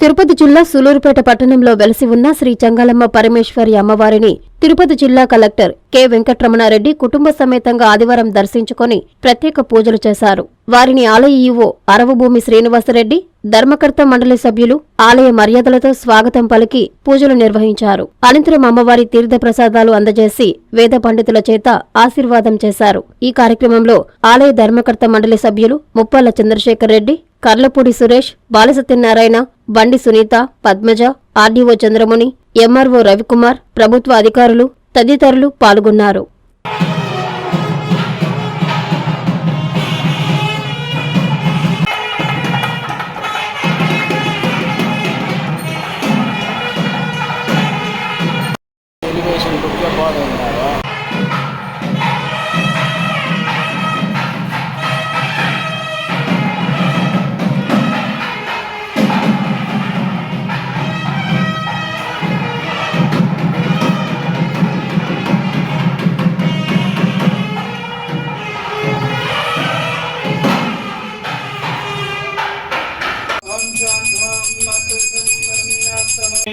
తిరుపతి జిల్లా సూలూరుపేట పట్టణంలో వెలసి ఉన్న శ్రీ చంగాలమ్మ పరమేశ్వరి అమ్మవారిని తిరుపతి జిల్లా కలెక్టర్ కె వెంకట్రమణారెడ్డి కుటుంబ సమేతంగా ఆదివారం దర్శించుకొని ప్రత్యేక పూజలు చేశారు. వారిని ఆలయ ఈవో అరవభూమి శ్రీనివాసరెడ్డి ధర్మకర్త మండలి సభ్యులు ఆలయ మర్యాదలతో స్వాగతం పలికి పూజలు నిర్వహించారు. అనంతరం అమ్మవారి తీర్థ ప్రసాదాలు అందజేసి వేద పండితుల చేత ఆశీర్వాదం చేశారు. ఈ కార్యక్రమంలో ఆలయ ధర్మకర్త మండలి సభ్యులు ముప్పాల చంద్రశేఖర్ రెడ్డి కర్లపూడి సురేష్ బాలసత్యనారాయణ బండి సునీత పద్మజ ఆర్డీఓ చంద్రముని ఎంఆర్ఓ రవికుమార్ ప్రభుత్వ అధికారులు తదితరులు పాల్గొన్నారు. ఎలివేషన్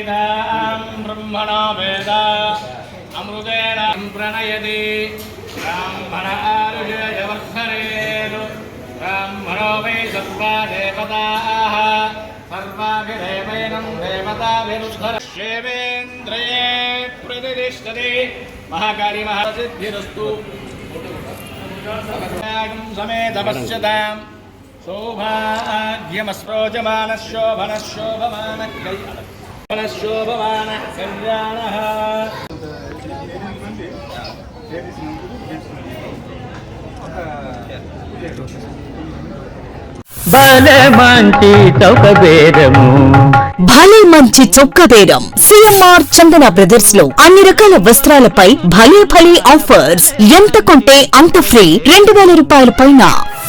वेदां ब्रह्मणो वेद अमृतेन प्रणयति ब्राह्मण आरुषयवर्धनेनु ब्राह्मणो वै सर्वा देवताः सर्वाभिदेवैनं देवताभिरुद्धर देवेन्द्रये प्रतिष्ठति महाकाली महासिद्धिरस्तु समेतपश्यताम् सौभाग्यमस्रोजमानः शोभनः शोभमानः శోభమాన కళ్యాణ భలే మంచి చౌక సిఎంఆర్ చందన బ్రదర్స్లో అన్ని రకాల వస్త్రాలపై భలే భలే ఆఫర్స్. ఎంత కొంటే అంత ఫ్రీ. రెండు వేల రూపాయల పైన.